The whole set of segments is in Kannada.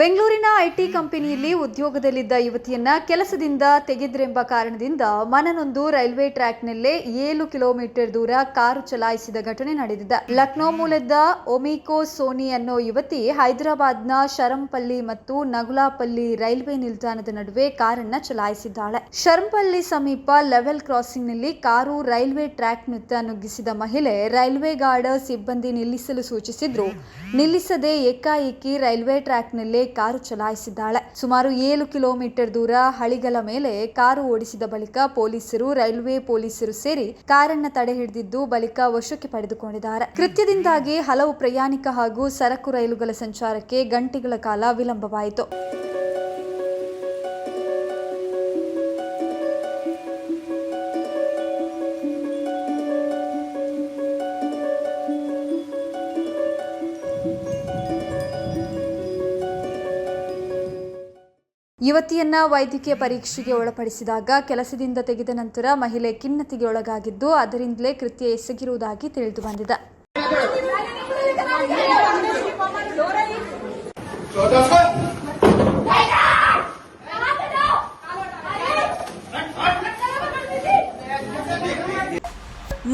ಬೆಂಗಳೂರಿನ ಐಟಿ ಕಂಪನಿಯಲ್ಲಿ ಉದ್ಯೋಗದಲ್ಲಿದ್ದ ಯುವತಿಯನ್ನ ಕೆಲಸದಿಂದ ತೆಗೆದ್ರೆಂಬ ಕಾರಣದಿಂದ ಮನನೊಂದು ರೈಲ್ವೆ ಟ್ರ್ಯಾಕ್ನಲ್ಲೇ ಏಳು ಕಿಲೋಮೀಟರ್ ದೂರ ಕಾರು ಚಲಾಯಿಸಿದ ಘಟನೆ ನಡೆದಿದೆ. ಲಕ್ನೋ ಮೂಲದ ಒಮಿಕೋ ಸೋನಿ ಅನ್ನೋ ಯುವತಿ ಹೈದರಾಬಾದ್ನ ಶರಂಪಲ್ಲಿ ಮತ್ತು ನಗುಲಾಪಲ್ಲಿ ರೈಲ್ವೆ ನಿಲ್ದಾಣದ ನಡುವೆ ಕಾರನ್ನ ಚಲಾಯಿಸಿದ್ದಾಳೆ. ಶರಂಪಲ್ಲಿ ಸಮೀಪ ಲೆವೆಲ್ ಕ್ರಾಸಿಂಗ್ನಲ್ಲಿ ಕಾರು ರೈಲ್ವೆ ಟ್ರ್ಯಾಕ್ನತ್ತ ನುಗ್ಗಿಸಿದ ಮಹಿಳೆ ರೈಲ್ವೆ ಗಾರ್ಡ್ ಸಿಬ್ಬಂದಿ ನಿಲ್ಲಿಸಲು ಸೂಚಿಸಿದ್ರು. ನಿಲ್ಲಿಸದೆ ಏಕಾಏಕಿ ರೈಲ್ವೆ ಟ್ರ್ಯಾಕ್ನಲ್ಲೇ ಕಾರು ಚಲಾಯಿಸಿದ್ದಾಳೆ. ಸುಮಾರು ಏಳು ಕಿಲೋಮೀಟರ್ ದೂರ ಹಳಿಗಳ ಮೇಲೆ ಕಾರು ಓಡಿಸಿದ ಬಳಿಕ ಪೊಲೀಸರು, ರೈಲ್ವೆ ಪೊಲೀಸರು ಸೇರಿ ಕಾರನ್ನ ತಡೆ ಹಿಡಿದಿದ್ದು ಬಳಿಕ ವಶಕ್ಕೆ ಪಡೆದುಕೊಂಡಿದ್ದಾರೆ. ಕೃತ್ಯದಿಂದಾಗಿ ಹಲವು ಪ್ರಯಾಣಿಕ ಹಾಗೂ ಸರಕು ರೈಲುಗಳ ಸಂಚಾರಕ್ಕೆ ಗಂಟೆಗಳ ಕಾಲ ವಿಳಂಬವಾಯಿತು. ಯುವತಿಯನ್ನ ವೈದ್ಯಕೀಯ ಪರೀಕ್ಷೆಗೆ ಒಳಪಡಿಸಿದಾಗ ಕೆಲಸದಿಂದ ತೆಗೆದ ನಂತರ ಮಹಿಳೆ ಖಿನ್ನತೆಗೆ ಒಳಗಾಗಿದ್ದು, ಅದರಿಂದಲೇ ಕೃತ್ಯ ಎಸಗಿರುವುದಾಗಿ ತಿಳಿದು ಬಂದಿದೆ.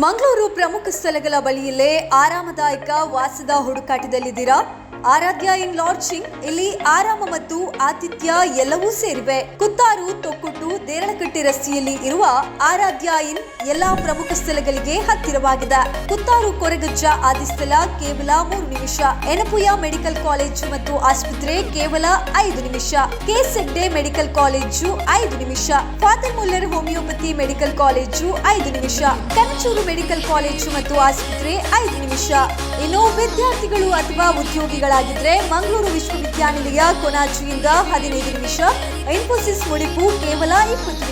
ಮಂಗಳೂರು ಪ್ರಮುಖ ಸ್ಥಳಗಳ ಬಳಿಯಲ್ಲೇ ಆರಾಮದಾಯಕ ವಾಸದ ಹುಡುಕಾಟದಲ್ಲಿದ್ದೀರಾ? ಆರಾಧ್ಯ ಇನ್ ಲಾಡ್ಜಿಂಗ್ ಇಲ್ಲಿ ಆರಾಮ ಮತ್ತು ಆತಿಥ್ಯ ಎಲ್ಲವೂ ಸೇರಿವೆ. ಕುತ್ತಾರು ದೇರಳಕಟ್ಟೆ ರಸ್ತೆಯಲ್ಲಿ ಇರುವ ಆರಾಧ್ಯ ಇನ್ ಎಲ್ಲಾ ಪ್ರಮುಖ ಸ್ಥಳಗಳಿಗೆ ಹತ್ತಿರವಾಗಿದೆ. ಕುತ್ತಾರು ಕೊರಗಜ್ಜ ಆದಿಸ್ಥಳ ಕೇವಲ ಮೂರು ನಿಮಿಷ. ಎನಪುಯ ಮೆಡಿಕಲ್ ಕಾಲೇಜು ಮತ್ತು ಆಸ್ಪತ್ರೆ ಕೇವಲ ಐದು ನಿಮಿಷ. ಕೆ ಮೆಡಿಕಲ್ ಕಾಲೇಜು ಐದು ನಿಮಿಷ. Father Muller homeopathy medical college ಐದು ನಿಮಿಷ. ಕನಚೂರು ಮೆಡಿಕಲ್ ಕಾಲೇಜು ಮತ್ತು ಆಸ್ಪತ್ರೆ ಐದು ನಿಮಿಷ. ಇನ್ನು ವಿದ್ಯಾರ್ಥಿಗಳು ಅಥವಾ ಉದ್ಯೋಗಿಗಳಾಗಿದ್ರೆ ಮಂಗಳೂರು ವಿಶ್ವವಿದ್ಯಾನಿಲಯ ಕೊನಾಚಿಯಿಂದ ಹದಿನೈದು ನಿಮಿಷ. ಇನ್ಫೋಸಿಸ್ ಮುಡಿಪು ಕೇವಲ ಇಪ್ಪತ್ತು